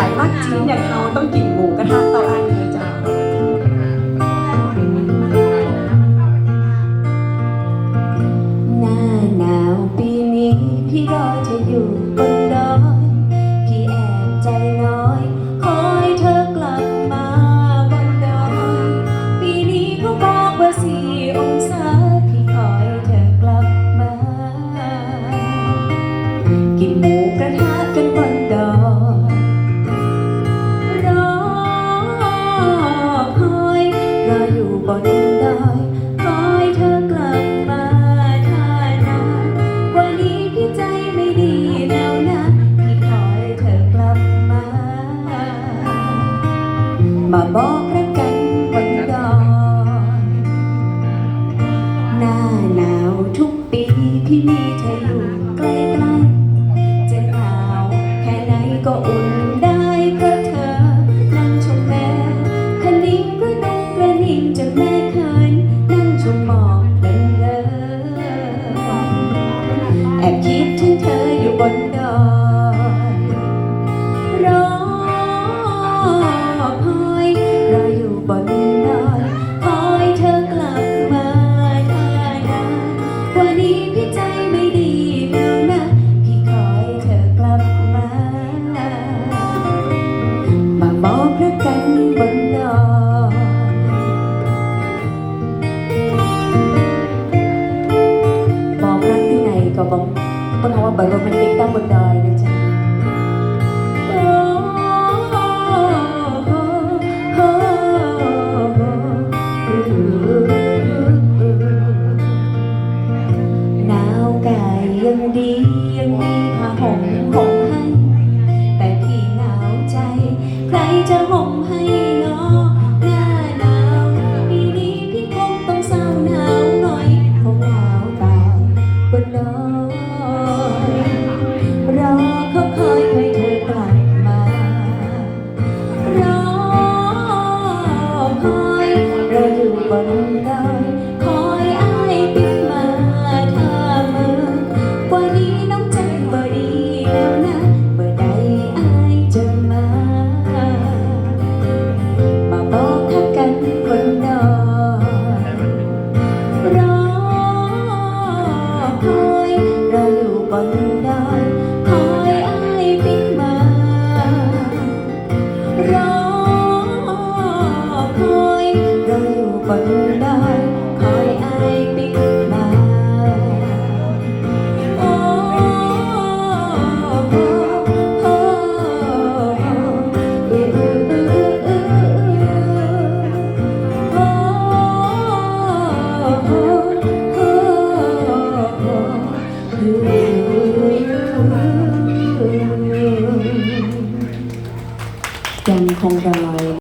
ายมักจีนอย่างเราต้องกินหมูกระทะต่ออัน มีเธออยู่ใกล้ๆจะหนาวแค่ไหนก็อุ่นได้เพราะเธอ นั่งชมแม่คันนิ้งก็นุ่งกระนิ่งจนแม่เขินนั่งชมหมอกเพลินเลยแอบคิดถึงเธออยู่บนดอยรอคอยรออยู่บน บนคำว่าบัตรโรแมนติกตั้งบนดอยนะจ๊ะหนาวกายยังดียังมีผ้าห่มห่มให้ แต่พี่หนาวใจ ใครจะห่มให้ บ่ดีแล้วนะเมื่อใดอายจะมา มาบอกทักกันคนดอยรอคอยเราอยู่บนดอยคอย ยังคงรอ